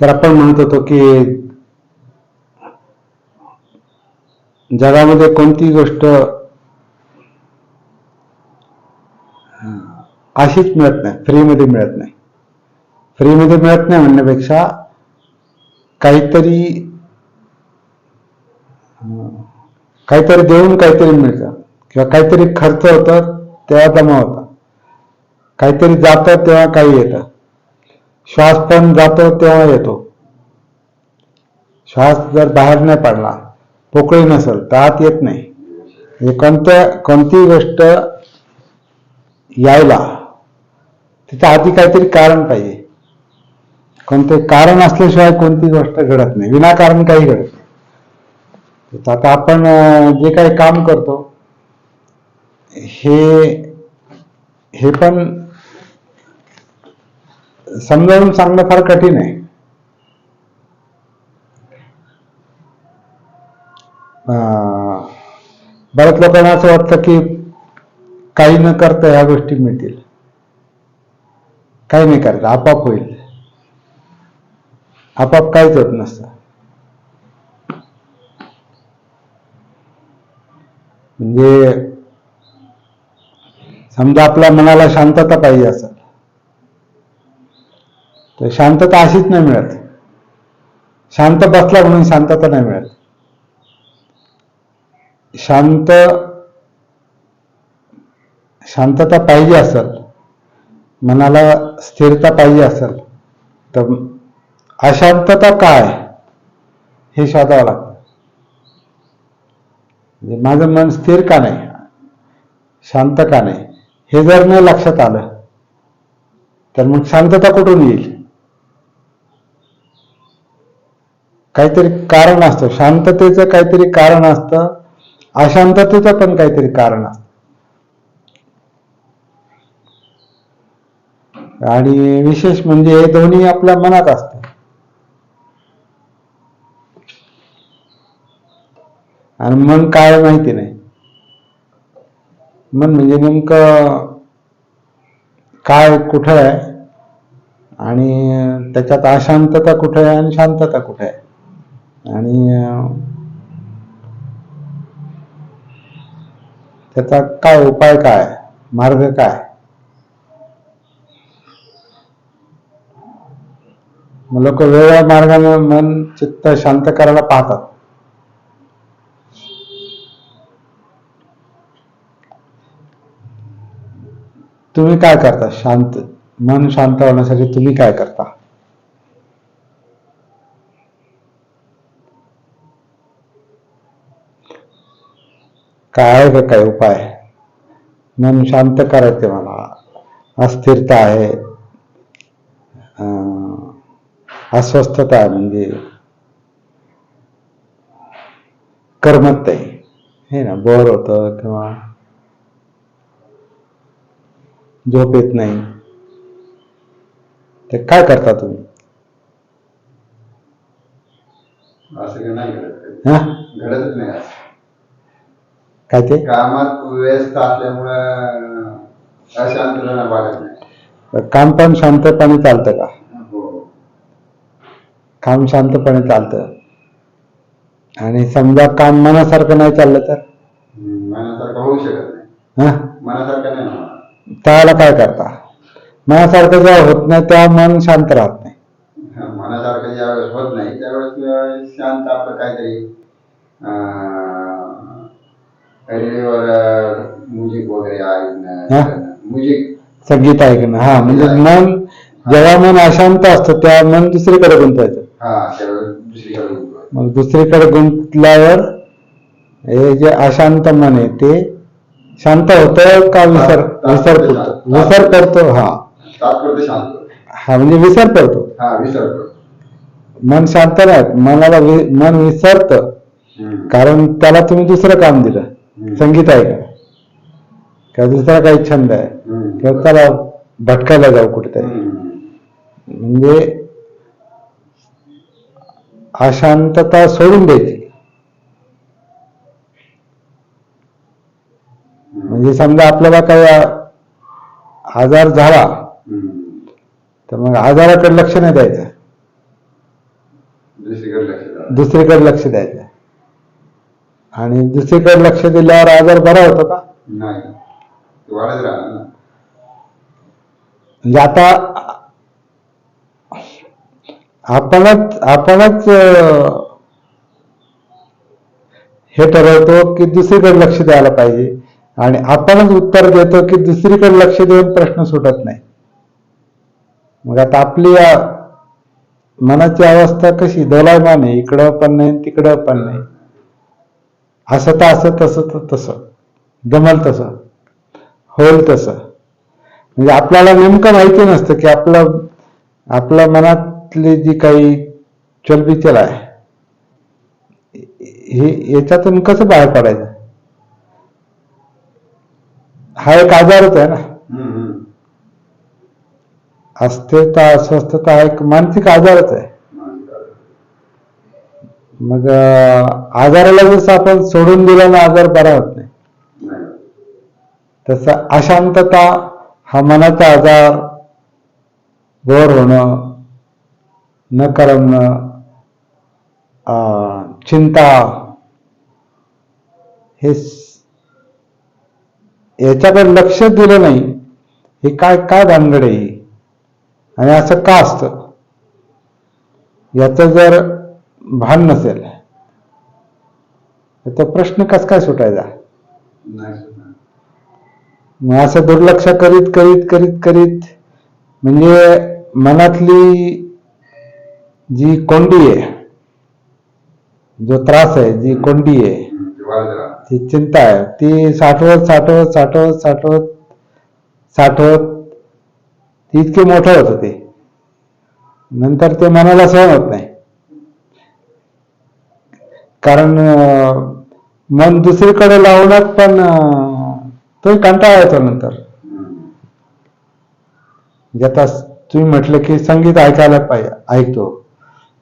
तर आपण म्हणत होतो की जगामध्ये कोणती गोष्ट अशीच मिळत नाही. फ्रीमध्ये मिळत नाही. फ्रीमध्ये मिळत नाही म्हणण्यापेक्षा काहीतरी काहीतरी देऊन काहीतरी मिळतं. किंवा काहीतरी खर्च होतं तेव्हा जमा होता. काहीतरी जातं तेव्हा काही येतं. श्वास पण जातो तेव्हा येतो. श्वास जर बाहेर नाही पडला पोकळी नसेल तर आत येत नाही. म्हणजे कोणत्या कोणतीही गोष्ट यायला तिथं आधी काहीतरी कारण पाहिजे. कोणते कारण असल्याशिवाय कोणती गोष्ट घडत नाही. विनाकारण काही घडत नाही. तर आता आपण जे काही काम करतो हे हे पण समजावून सांगणं फार कठीण आहे. बऱ्याच लोकांना असं वाटतं की काही न करता ह्या गोष्टी मिळतील. काही नाही करायचं आपाप होईल. आपाप काहीच होत नसतं. म्हणजे समजा आपल्या मनाला शांतता पाहिजे असं. तर शांतता अशीच नाही मिळत. शांत बसला म्हणून शांतता नाही मिळत. शांत शांतता पाहिजे असेल मनाला स्थिरता पाहिजे असेल तर अशांतता काय हे शोधावं लागतं. म्हणजे माझं मन स्थिर का नाही? शांत का नाही? हे जर नाही लक्षात आलं तर मग शांतता कुठून येईल? काहीतरी कारण असतं. शांततेचं काहीतरी कारण असतं. अशांततेचं पण काहीतरी कारण असतं. आणि विशेष म्हणजे हे दोन्ही आपल्या मनात असतं. आणि मन काय माहिती नाही. मन म्हणजे नेमकं काय कुठं आहे? आणि त्याच्यात अशांतता कुठे आहे आणि शांतता कुठे आहे? आणि त्याचा काय उपाय काय? मार्ग काय? मग लोक वेगळ्या मार्गाने मन चित्त शांत करायला पाहतात. तुम्ही काय करता? शांत मन शांत होण्यासाठी तुम्ही काय करता? काय का काय उपाय? मन शांत करायचे मला अस्थिरता आहे. अं, अस्वस्थता आहे म्हणजे. करमत नाही हे ना बोर होतं किंवा झोप येत नाही. ते काय करता तुम्ही? असं नाही घडतच नाही. काय ते? कामात व्यस्त असल्यामुळं नाही. काम पण शांतपणे चालतं का? हो. काम शांतपणे चालतं. आणि समजा काम मनासारखं नाही चाललं तर? मनासारखं होऊ शकत नाही. हा? मनासारखं नाही होणार. त्याला काय करता? मनासारखं जेव्हा होत नाही तेव्हा मन शांत राहत नाही. हा, मनासारखं ज्यावेळेस होत नाही त्यावेळेस शांत आपलं काहीतरी म्युझिक वगैरे? ऐकणं म्युझिक संगीत ऐकणं हा? म्हणजे मन जेव्हा मन अशांत असतं तेव्हा मन दुसरीकडे गुंतवायचं. हा. मग दुसरीकडे गुंतल्यावर हे जे अशांत मन आहे ते शांत होतं का विसर विसर पडतो? विसर पडतो हा. शांत हा म्हणजे विसर पडतो. हा मन शांत राहत मनाला मन विसरतं. कारण त्याला तुम्ही दुसरं काम दिलं. संगीत आहे का किंवा दुसरा काही छंद आहे. किंवा त्याला भटकायला जाऊ कुठेतरी. म्हणजे अशांतता सोडून द्यायची म्हणजे समजा आपल्याला काही आजार झाला. तर मग आजाराकडे लक्ष नाही द्यायचं. दुसरीकडे लक्ष द्यायचं आणि दुसरीकडे लक्ष दिल्यावर आजार बरा होतो का? नाही. ते वाढत राहणार ना. म्हणजे आता आपणच आपणच हे ठरवतो की दुसरीकडे लक्ष द्यायला पाहिजे. आणि आपणच उत्तर देतो की दुसरीकडे लक्ष देऊन प्रश्न सुटत नाही. मग आता आपली मनाची अवस्था कशी? दोलायमान आहे. इकडं पण नाही तिकडं पण नाही. असं तर असं तसं तर तसं. जमल तसं. होईल तसं. म्हणजे आपल्याला नेमकं माहिती नसतं की आपलं आपल्या मनातली जी काही चलबिचल आहे हे याच्यातून कसं बाहेर पडायचं? हा एक आजारच आहे ना. अस्थिरता अस्वस्थता हा एक मानसिक आजारच आहे. मग आजाराला जसं आपण सोडून दिलं ना आजार बरा होत नाही. नाही तसं अशांतता हा मनाचा आजार बोर होणं न करमणं अं, चिंता हे याच्याकडे लक्ष दिलं नाही हे काय काय भानगड आहे? आणि असं का असतं? याचं जर भान नसेल. तर तो प्रश्न कस काय सुटायचा. मग असं दुर्लक्ष करीत करीत करीत करीत म्हणजे मनातली जी कोंडी आहे जो त्रास आहे जी कोंडी आहे ती चिंता आहे ती साठवत साठवत साठवत साठवत साठवत ती इतके मोठं होतं ते नंतर ते मनाला सहन होत नाही. कारण मन दुसरीकडे लावण्यात पण तो कंटाळा येतो नंतर. आता तुम्ही म्हटलं की संगीत ऐकायला पाहिजे ऐकतो.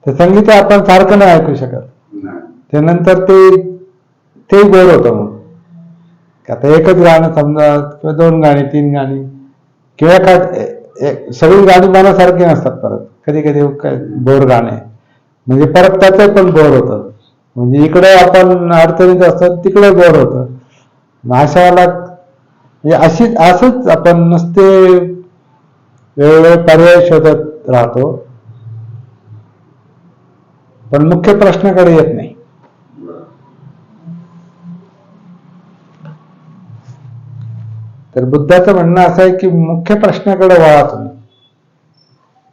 तर संगीत आपण सारखं नाही ऐकू शकत. नाही. ते नंतर ते ते बोर होतं मग. आता एकच गाणं समजा किंवा दोन गाणी तीन गाणी किंवा का ए- ए- सगळी गाणी मनासारखी नसतात परत. कधी कधी काय बोर गाणे. म्हणजे परत त्याचं पण बोर होतं. म्हणजे इकडे आपण अडचणीत असतो तिकडे गोड होतं. मग अशाला अशी असंच आपण नुसते वेगवेगळे पर्याय शोधत राहतो. पण मुख्य प्रश्नाकडे येत नाही. तर बुद्धाचं म्हणणं असं आहे की मुख्य प्रश्नाकडे वळा तुम्ही.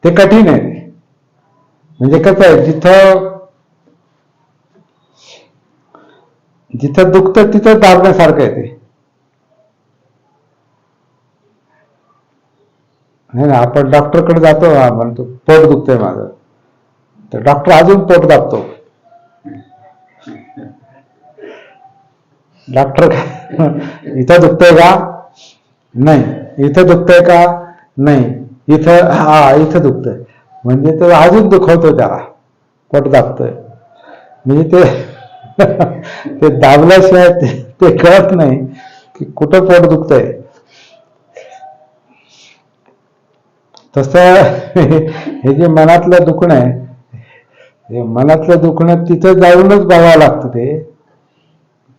ते कठीण आहे. म्हणजे कसं आहे जिथं जिथं दुखतं तिथं दाबण्यासारखं आहे ते. नाही ना आपण डॉक्टरकडे जातो म्हणतो पोट दुखतंय माझं. तर डॉक्टर अजून पोट दाबतो. डॉक्टर इथं दुखतंय का? नाही. इथं दुखतंय का? नाही. इथं हा इथं दुखतंय. म्हणजे ते अजून दुखवतो त्याला. पोट दाबतोय. म्हणजे ते ते दाबल्याशिवाय ते ते कळत नाही की कुठं पोट दुखतंय. तस हे जे मनातलं दुखणं आहे हे मनातलं दुखणं तिथं जाऊनच बघावं लागतं ते.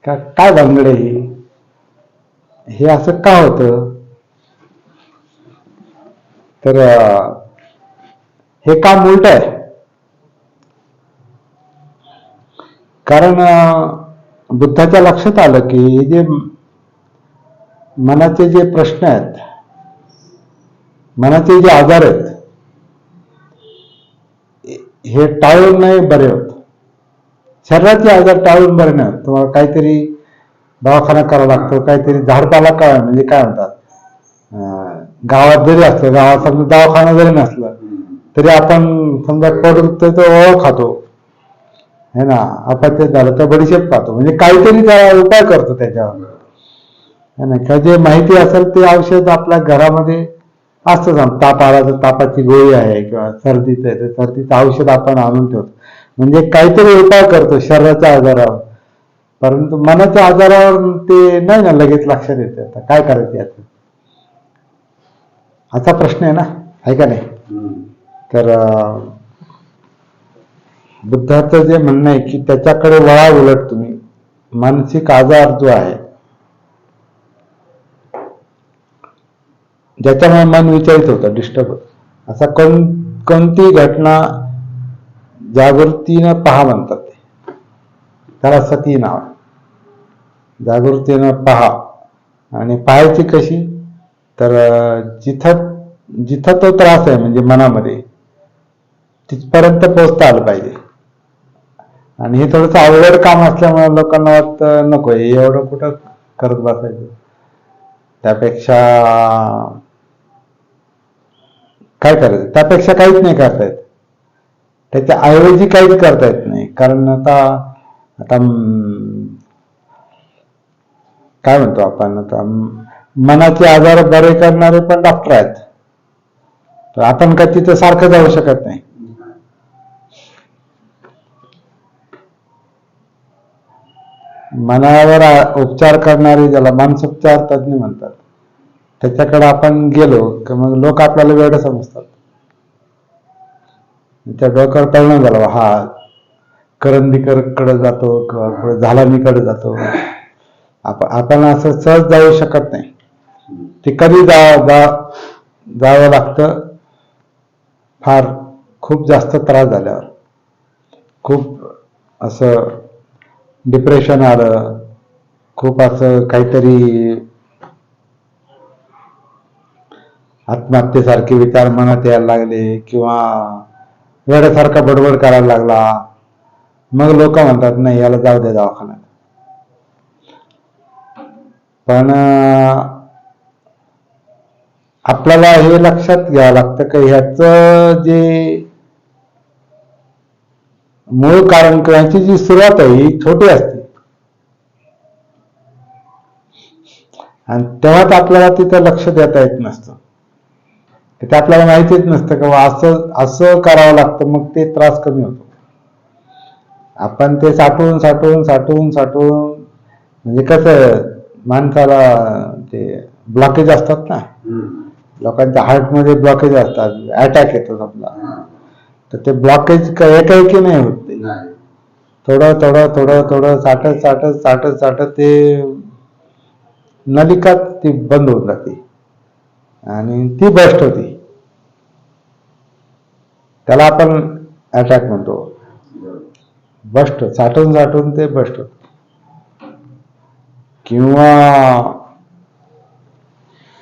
का काय भानगड आहे ही? हे असं का होतं? तर हे काम उलट आहे. कारण बुद्धाच्या लक्षात आलं की हे जे मनाचे जे प्रश्न आहेत मनाचे जे आजार आहेत हे टाळून नाही बरे होत. शरीराचे आजार टाळून बरे नाही होत. तुम्हाला काहीतरी दवाखाना करावा लागतो काहीतरी झाडपाला काय म्हणजे काय म्हणतात गावात जरी असलं गावात समजा दवाखाना जरी नसलं तरी आपण समजा पोट तो ओळ खातो. है ना? अपत्य झालं तर बडीशेप खातो. म्हणजे काहीतरी उपाय करतो त्याच्यावर. है ना? का जे माहिती असेल ते औषध आपल्या घरामध्ये असतं सम ताप आला तर तापाची गोळी आहे किंवा सर्दीचं आहे तर सर्दीचं औषध आपण आणून ठेवतो. म्हणजे काहीतरी उपाय करतो शरीराच्या आजारावर. परंतु मनाच्या आजारावर ते नाही ना लगेच लक्षात येते आता काय करायचं याचं असा प्रश्न आहे ना? आहे का नाही. तर बुद्धाचं जे म्हणणं आहे की त्याच्याकडे वळा उलट तुम्ही. मानसिक आजार जो आहे ज्याच्यामुळे मन विचारित होतं डिस्टर्ब असा कोण कोणती घटना जागृतीनं पहा म्हणतात ते. त्याला सती नाव जागृतीनं पहा. आणि पाहायची कशी? तर जिथं जिथं तो त्रास आहे म्हणजे मनामध्ये तिथपर्यंत पोहोचता आलं पाहिजे. आणि हे थोडंसं अवघड काम असल्यामुळे लोकांना वाटतं नको हे एवढं कुठं करत बसायचं? त्यापेक्षा काय करायचं? त्यापेक्षा काहीच नाही करता येत. त्याच्या ऐवजी काहीच करता येत नाही. कारण आता आता काय म्हणतो आपण आता? मनाचे आजार बरे करणारे पण डॉक्टर आहेत. तर आपण का तिथं सारखं जाऊ शकत नाही. मनावर उपचार करणारे ज्याला मानसोपचार तज्ज्ञ म्हणतात त्याच्याकडे आपण गेलो की मग लोक आपल्याला वेगळं समजतात. त्या डोक्यावर परिणाम झाला हा करंदीकरकडे जातो किंवा पुढे झालानीकडे जातो. आप- आपण असं सहज जाऊ शकत नाही. ते कधी जा जा- जावं लागतं? फार खूप जास्त त्रास झाल्यावर. खूप असं डिप्रेशन आलं. खूप असं काहीतरी आत्महत्येसारखे विचार मनात यायला लागले किंवा वेड्यासारखा बडबड करायला लागला. मग लोक म्हणतात नाही याला जाऊ दे दवाखान्यात. पण आपल्याला हे लक्षात घ्यावं लागतं की ह्याचं जे मूळ कारण किंवा ह्याची जी सुरुवात आहे ही छोटी असते. आणि तेव्हाच आपल्याला तिथं लक्ष देता येत नसतं. ते आपल्याला माहितीच नसतं की बा असं असं करावं लागतं मग ते त्रास कमी होतो. आपण ते साठवून साठवून साठवून साठवून म्हणजे कसं माणसाला ते ब्लॉकेज असतात ना. लोकांच्या हार्टमध्ये ब्लॉकेज असतात अटॅक येतो समजा तर ते ब्लॉकेज एकाएकी नाही होत ते. नाही. थोडं थोडं थोडं थोडं साठत साठत साठत साठत ते नलिकाच ती बंद होऊन जाते. आणि ती बस्ट होती. त्याला आपण अटॅक म्हणतो. बस्ट साठून साठून ते बस्ट होत. किंवा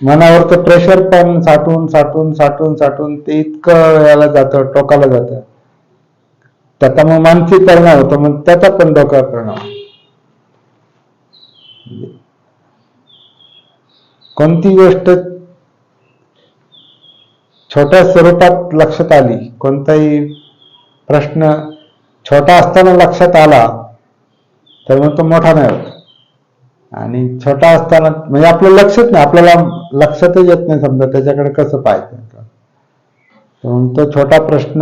मनावर तर प्रेशर पण साठून साठून साठून साठून ते इतकं याला जातं टोकाला जातं. त्याचा मग मानसिक परिणाम होतो मग त्याचा पण डोक्यावर परिणाम कोणती गोष्ट छोट्या स्वरूपात लक्षात आली कोणताही प्रश्न छोटा असताना लक्षात आला तर मग तो मोठा नाही होत. आणि छोटा असताना म्हणजे आपलं लक्षच नाही आपल्याला लक्षातच येत नाही समजा त्याच्याकडे कसं पाहायचं म्हणून तो छोटा प्रश्न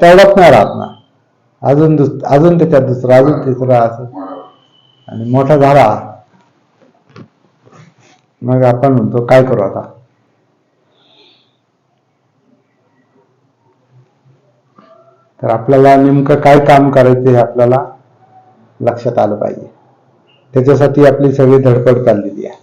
तेवढाच नाही राहत ना. अजून दुस अजून त्याच्यात दुसरा अजून तिसरा असं. आणि मोठा झाला. मग आपण म्हणतो काय करू आता? तर आपल्याला नेमकं काय काम करायचं हे आपल्याला लक्षात आलं पाहिजे. त्याच्यासाठी आपली सगळी धडपड चाललेली आहे.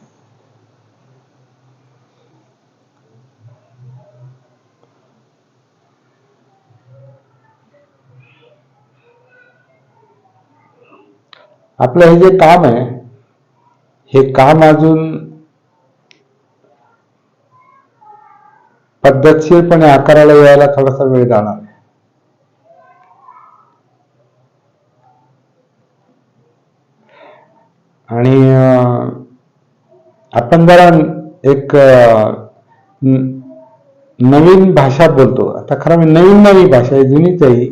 आपलं हे जे काम आहे हे काम अजून पद्धतशीरपणे आकाराला यायला थोडासा वेळ जाणार आणि आपण जरा एक नवीन भाषा बोलतो आता खरं म्हणजे नवीन नवी भाषा आहे जुनीच आहे ही.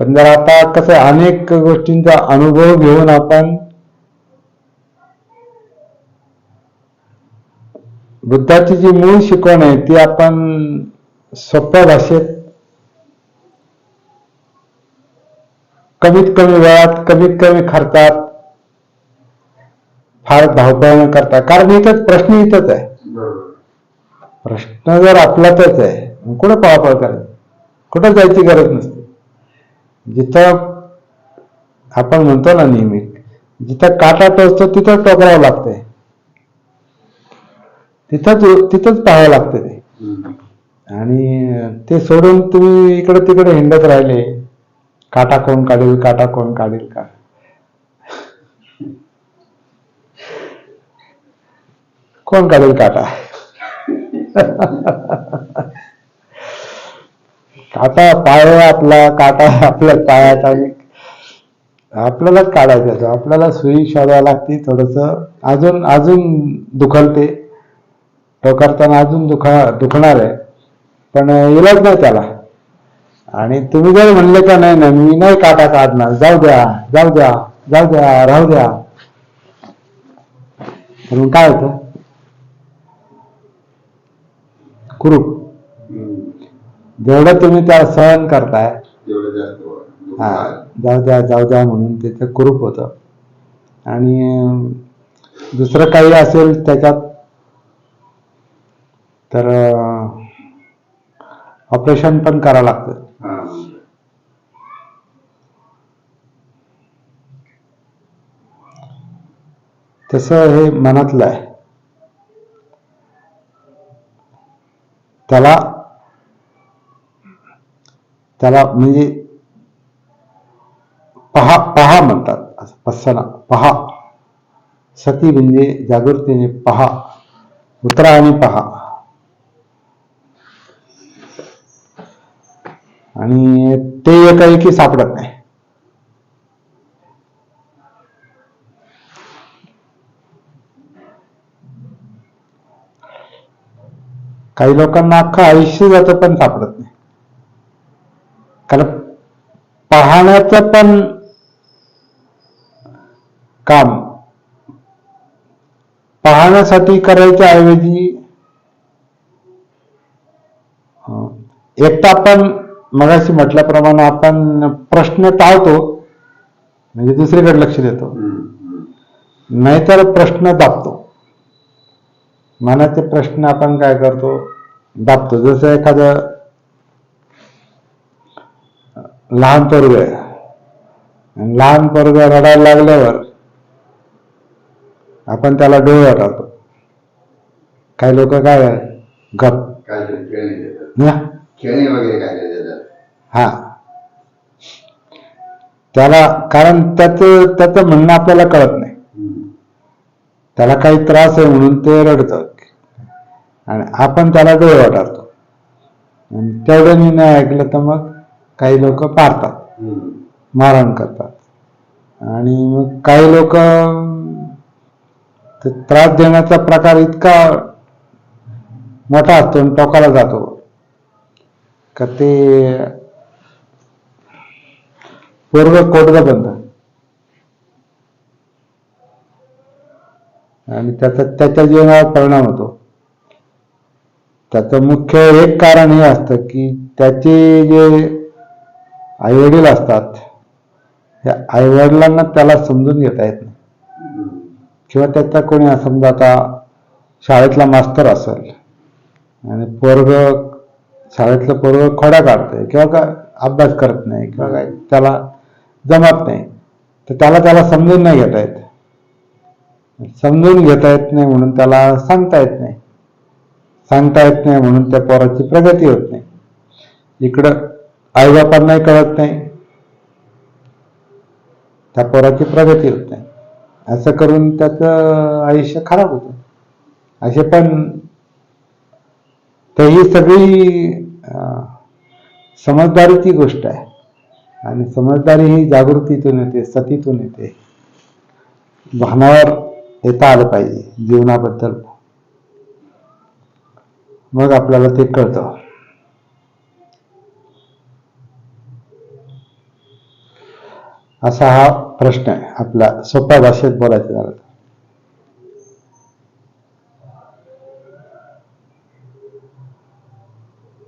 पण जर आता कसं आहे, अनेक गोष्टींचा अनुभव घेऊन आपण बुद्धाची जी मूळ शिकवण आहे ती आपण सोप्या भाषेत कमीत कमी वेळात कमीत कमी खर्चात फार धावपळ न करता. कारण इथंच प्रश्न इथंच आहे. प्रश्न जर आपलाच आहे कुठं पळापळ करायची? कुठं जायची गरज नसते. जिथं आपण म्हणतो ना नेहमी जिथं काटा टोचतो तिथं टोकरावं लागतंय. तिथंच तिथंच पाहावं लागतं ते. आणि ते सोडून तुम्ही इकडे तिकडे हिंडत राहिले. काटा कोण काढेल काटा कोण काढेल का? कोण काढेल काटा काटा पाय आपला काटा आपल्या पायाचा. आपल्यालाच काढायचं तो. आपल्याला सुई शोधावी लागते थोडस. अजून अजून दुखल ते तो करताना अजून दुखा दुखणार आहे. पण इलाज नाही त्याला. आणि तुम्ही जर म्हणले का नाही ना मी नाही काटा काढणार. जाऊ द्या जाऊ द्या जाऊ द्या राहू द्या. म्हणून काय होतं? कुरूप. जेवढं तुम्ही त्या सहन करताय हा. जाऊ द्या जाऊ द्या म्हणून त्याचं कुरूप होतं आणि दुसरं काही असेल त्याच्यात तर ऑपरेशन पण करावं लागतं. तसं हे मनातलं आहे त्याला त्याला म्हणजे पहा पहा म्हणतात असं पहा. सती म्हणजे जागृतीने पहा उतरा आणि पहा. आणि ते एकाएकी सापडत नाही. काही लोकांना अख्खं आयुष्य जातं पण सापडत नाही. कारण पाहण्याचं पण काम पाहण्यासाठी करायच्या ऐवजी अं, एक तर आपण मगाशी म्हटल्याप्रमाणे आपण प्रश्न टाळतो म्हणजे दुसरीकडे लक्ष देतो. नाहीतर प्रश्न दाबतो. मनाचे प्रश्न आपण काय करतो? दाबतो जसं एखादं लहान पोरग लहान पोरग रडायला लागल्यावर आपण त्याला डोळे वाटावतो काही लोक काय गप. खेळणी वगैरे हा. त्याला कारण त्याचं त्याचं म्हणणं आपल्याला कळत नाही. त्याला काही त्रास आहे म्हणून ते रडतं. आणि आपण त्याला डोळे वाटारतो आणि तेवढ्याने नाही ऐकलं तर मग काही लोक पारतात. मारहाण करतात. आणि मग काही लोक त्रास देण्याचा प्रकार इतका मोठा असतो आणि टोकाला जातो. का ते पूर्व कोडगं बनतं आणि त्याचा त्याच्या जीवनावर परिणाम होतो. त्याचं मुख्य एक कारण हे असतं की त्याचे जे आईवडील असतात त्या आईवडिलांना त्याला समजून घेता येत नाही. किंवा त्याचा कोणी समजा आता शाळेतला मास्तर असेल आणि पोरग शाळेतलं पोरग खोड्या काढतंय किंवा काय अभ्यास करत नाही किंवा काय त्याला जमत नाही तर त्याला त्याला समजून नाही घेता येत. समजून घेता येत नाही म्हणून त्याला सांगता येत नाही. सांगता येत नाही म्हणून त्या पोराची प्रगती होत नाही. इकडं आईबापांनाही कळत नाही. त्या पोराची प्रगती होत नाही. असं करून त्याचं आयुष्य खराब होतं. असे पण तर ही सगळी समजदारीची गोष्ट आहे. आणि समजदारी ही जागृतीतून येते सतीतून येते. भानावर येता आलं पाहिजे जीवनाबद्दल. मग आपल्याला ते कळतं. असा हा प्रश्न आहे. आपला सोप्या भाषेत बोलायचं झालं